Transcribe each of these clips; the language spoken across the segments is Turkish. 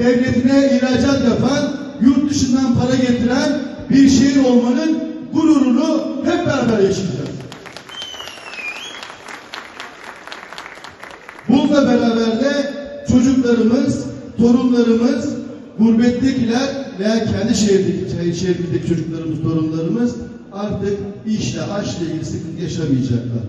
devletine ihracat yapan, yurt dışından para getiren bir şehir olmanın gururunu hep beraber yaşayacağız. Bununla beraber de çocuklarımız, torunlarımız, gurbettekiler veya kendi şehirdeki, şehirdeki çocuklarımız, torunlarımız artık işle, aşla ilgili sıkıntı yaşamayacaklar.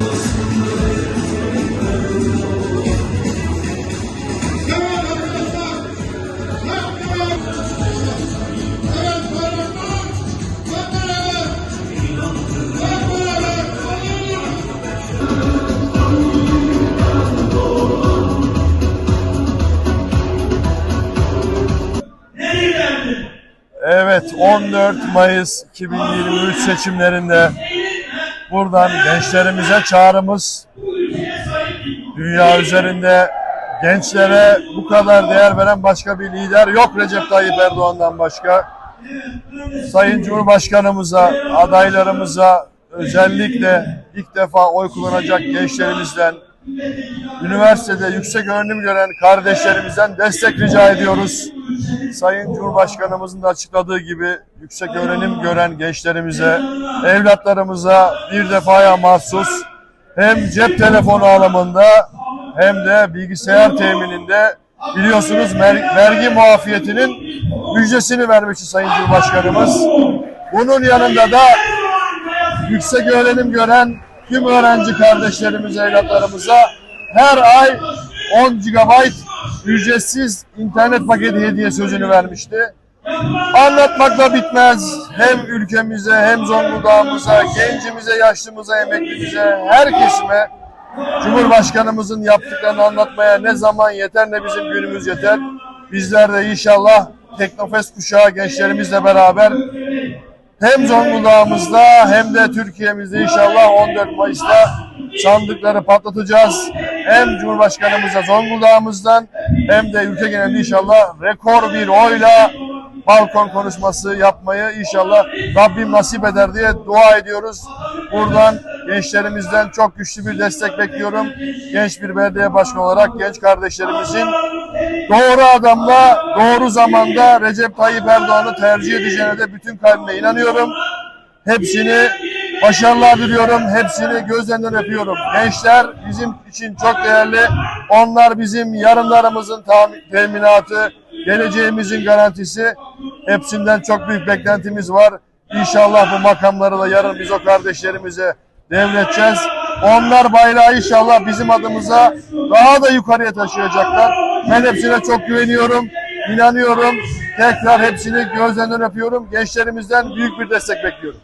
Evet 14 Mayıs 2023 seçimlerinde buradan gençlerimize çağrımız dünya üzerinde gençlere bu kadar değer veren başka bir lider yok Recep Tayyip Erdoğan'dan başka. Sayın Cumhurbaşkanımıza, adaylarımıza özellikle ilk defa oy kullanacak gençlerimizden, üniversitede yüksek öğrenim gören kardeşlerimizden destek rica ediyoruz. Sayın Cumhurbaşkanımızın da açıkladığı gibi yüksek öğrenim gören gençlerimize, evlatlarımıza bir defaya mahsus hem cep telefonu alımında hem de bilgisayar temininde biliyorsunuz vergi muafiyetinin müjdesini vermişti Sayın Cumhurbaşkanımız. Bunun yanında da yüksek öğrenim gören tüm öğrenci kardeşlerimize, evlatlarımıza her ay 10 GB ücretsiz internet paketi hediye sözünü vermişti. Anlatmakla bitmez. Hem ülkemize hem Zonguldak'ımıza, gencimize, yaşlımıza, emeklimize, her kesime Cumhurbaşkanımızın yaptıklarını anlatmaya ne zaman yeter ne bizim günümüz yeter. Bizler de inşallah Teknofest kuşağı gençlerimizle beraber hem Zonguldak'ımızda hem de Türkiye'mizde inşallah 14 Mayıs'ta sandıkları patlatacağız. Hem Cumhurbaşkanımıza Zonguldak'ımızdan hem de ülke genelinde inşallah rekor bir oyla balkon konuşması yapmayı inşallah Rabbim nasip eder diye dua ediyoruz. Buradan gençlerimizden çok güçlü bir destek bekliyorum. Genç bir belediye başkanı olarak genç kardeşlerimizin doğru adamla, doğru zamanda Recep Tayyip Erdoğan'ı tercih edeceğine de bütün kalbime inanıyorum. Hepsini başarılar diliyorum. Hepsini gözlerinden öpüyorum. Gençler bizim için çok değerli. Onlar bizim yarınlarımızın teminatı, geleceğimizin garantisi. Hepsinden çok büyük beklentimiz var. İnşallah bu makamları da yarın biz o kardeşlerimize devredeceğiz. Onlar bayrağı inşallah bizim adımıza daha da yukarıya taşıyacaklar. Ben hepsine çok güveniyorum, inanıyorum. Tekrar hepsini gözlerinden öpüyorum. Gençlerimizden büyük bir destek bekliyorum.